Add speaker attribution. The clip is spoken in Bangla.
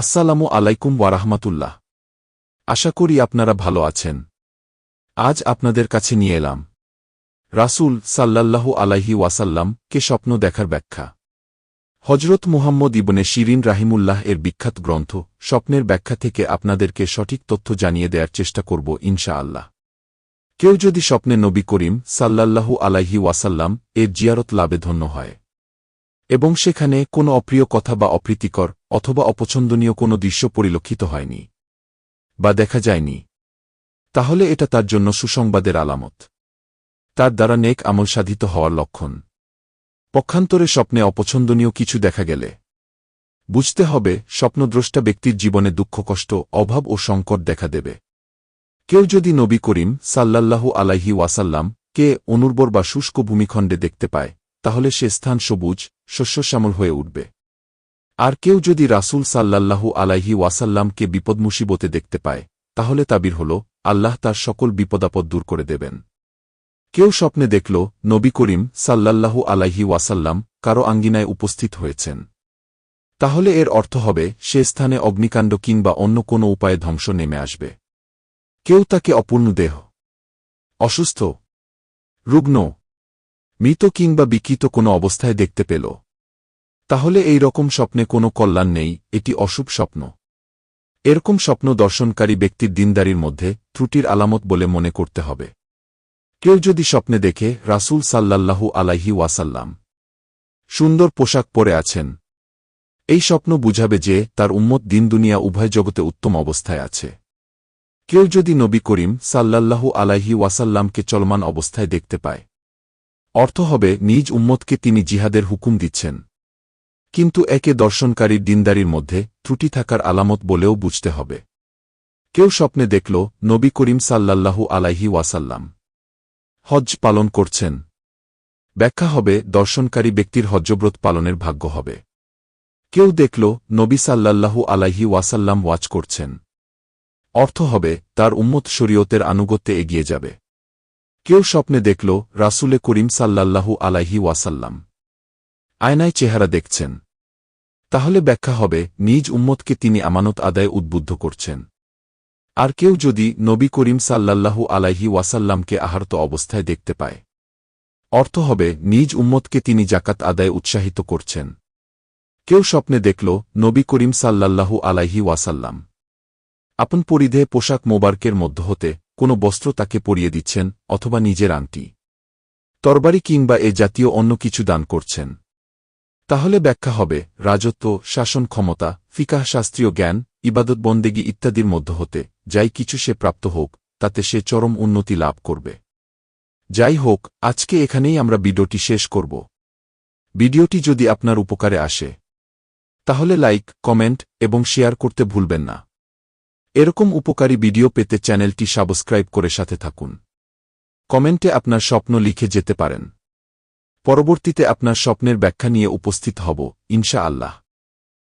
Speaker 1: আসসালামু আলাইকুম ওয়ারাহমাতুল্লাহ আশা করি আপনারা ভালো আছেন। আজ আপনাদের কাছে নিয়ে এলাম। রাসূল সাল্লাল্লাহু আলাইহি ওয়াসাল্লাম কে স্বপ্ন দেখার ব্যাখ্যা। হজরত মুহাম্মদ ইবনে শিরিন রাহিমুল্লাহ এর বিখ্যাত গ্রন্থ স্বপ্নের ব্যাখ্যা থেকে আপনাদেরকে সঠিক তথ্য জানিয়ে দেওয়ার চেষ্টা করব ইনশা আল্লাহ কেউ যদি স্বপ্নে নবী করিম সাল্লাল্লাহু আলাইহি ওয়াসাল্লাম এর জিয়ারত লাভে ধন্য হয় এবং সেখানে কোনো অপ্রিয় কথা বা অপ্রীতিকর অথবা অপছন্দনীয় কোনো দৃশ্য পরিলক্ষিত হয়নি। বা দেখা যায়নি। তাহলে এটা তার জন্য সুসংবাদের আলামত। তার দ্বারা নেক আমল সাধিত হওয়ার লক্ষণ। পক্ষান্তরে স্বপ্নে অপছন্দনীয় কিছু দেখা গেলে। বুঝতে হবে, স্বপ্নদ্রষ্টা ব্যক্তির জীবনে দুঃখ, কষ্ট, অভাব ও সংকট দেখা দেবে। কেউ যদি নবী করিম সাল্লাল্লাহু আলাইহি ওয়াসাল্লাম কে অনুর্বর বা শুষ্ক ভূমিখণ্ডে দেখতে পায় তাহলে সে স্থান সবুজ, শস্যশ্যামল হয়ে উঠবে। আর কেউ যদি রাসূল সাল্লাল্লাহু আলাইহি ওয়াসাল্লামকে বিপদ মুসিবতে দেখতে পায়, তাহলে তাবির হল, আল্লাহ তার সকল বিপদাপদ দূর করে দেবেন। কেউ স্বপ্নে দেখল, নবী করিম সাল্লাল্লাহু আলাইহি ওয়াসাল্লাম কারও আঙ্গিনায় উপস্থিত হয়েছেন। তাহলে এর অর্থ হবে, সে স্থানে অগ্নিকাণ্ড কিংবা অন্য কোনো উপায়ে ধ্বংস নেমে আসবে। কেউ তাকে অপূর্ণ দেহ, অসুস্থ, রুগ্ন মৃত কিংবা বিকৃত কোনো অবস্থায় দেখতে পেল। তাহলে এই রকম স্বপ্নে কোনো কল্যাণ নেই, এটি অশুভ স্বপ্ন। এরকম স্বপ্ন দর্শনকারী ব্যক্তির দিনদারির মধ্যে ত্রুটির আলামত বলে মনে করতে হবে। কেউ যদি স্বপ্নে দেখে, রাসূল সাল্লাল্লাহু আলাইহি ওয়াসাল্লাম। সুন্দর পোশাক পরে আছেন। এই স্বপ্ন বুঝাবে যে, তার উম্মত দিন দুনিয়া উভয় জগতে উত্তম অবস্থায় আছে। কেউ যদি নবী করিম সাল্লাল্লাহু আলাইহি ওয়াসাল্লামকে চলমান অবস্থায় দেখতে পায়। অর্থ হবে, নিজ উম্মতকে তিনি জিহাদের হুকুম দিচ্ছেন। কিন্তু একে দর্শনকারীর দিনদারির মধ্যে ত্রুটি থাকার আলামত বলেও বুঝতে হবে। কেউ স্বপ্নে দেখল, নবী করিম সাল্লাল্লাহু আলাইহি ওয়াসাল্লাম হজ পালন করছেন। ব্যাখ্যা হবে, দর্শনকারী ব্যক্তির হজ্জব্রত পালনের ভাগ্য হবে। কেউ দেখল, নবী সাল্লাল্লাহু আলাইহি ওয়াসাল্লাম ওয়াচ করছেন। অর্থ হবে, তার উম্মত শরীয়তের আনুগত্যে এগিয়ে যাবে। কেউ স্বপ্নে দেখল রাসুলে করিম সাল্লাল্লাহু আলাইহি ওয়াসাল্লাম। আয়নায় চেহারা দেখছেন। তাহলে ব্যাখ্যা হবে, নিজ উম্মতকে তিনি আমানত আদায় উদ্বুদ্ধ করছেন। আর কেউ যদি নবী করিম সাল্লাল্লাহু আলাইহি ওয়াসাল্লামকে আহার্ত অবস্থায় দেখতে পায়। অর্থ হবে, নিজ উম্মতকে তিনি জাকাত আদায় উৎসাহিত করছেন। কেউ স্বপ্নে দেখল নবী করিম সাল্লাল্লাহু আলাইহি ওয়াসাল্লাম। আপন পরিধে পোশাক মোবারকের মধ্য হতে কোনো বস্ত্র তাকে পরিয়ে দিচ্ছেন অথবা নিজের আংটি, তরবারি কিংবা এ জাতীয় অন্য কিছু দান করছেন। তাহলে ব্যাখ্যা হবে, রাজত্ব, শাসন ক্ষমতা, ফিকাহ শাস্ত্রীয় জ্ঞান, ইবাদত বন্দেগী ইত্যাদির মধ্য হতে যাই কিছু সে প্রাপ্ত হোক, তাতে সে চরম উন্নতি লাভ করবে। যাই হোক, আজকে এখানেই আমরা ভিডিওটি শেষ করব। ভিডিওটি যদি আপনার উপকারে আসে, তাহলে লাইক, কমেন্ট এবং শেয়ার করতে ভুলবেন না। এরকম উপকারী ভিডিও পেতে চ্যানেলটি সাবস্ক্রাইব করে সাথে থাকুন। কমেন্টে আপনার স্বপ্ন লিখে যেতে পারেন। পরবর্তীতে আপনার স্বপ্নের ব্যাখ্যা নিয়ে উপস্থিত হব ইনশা আল্লাহ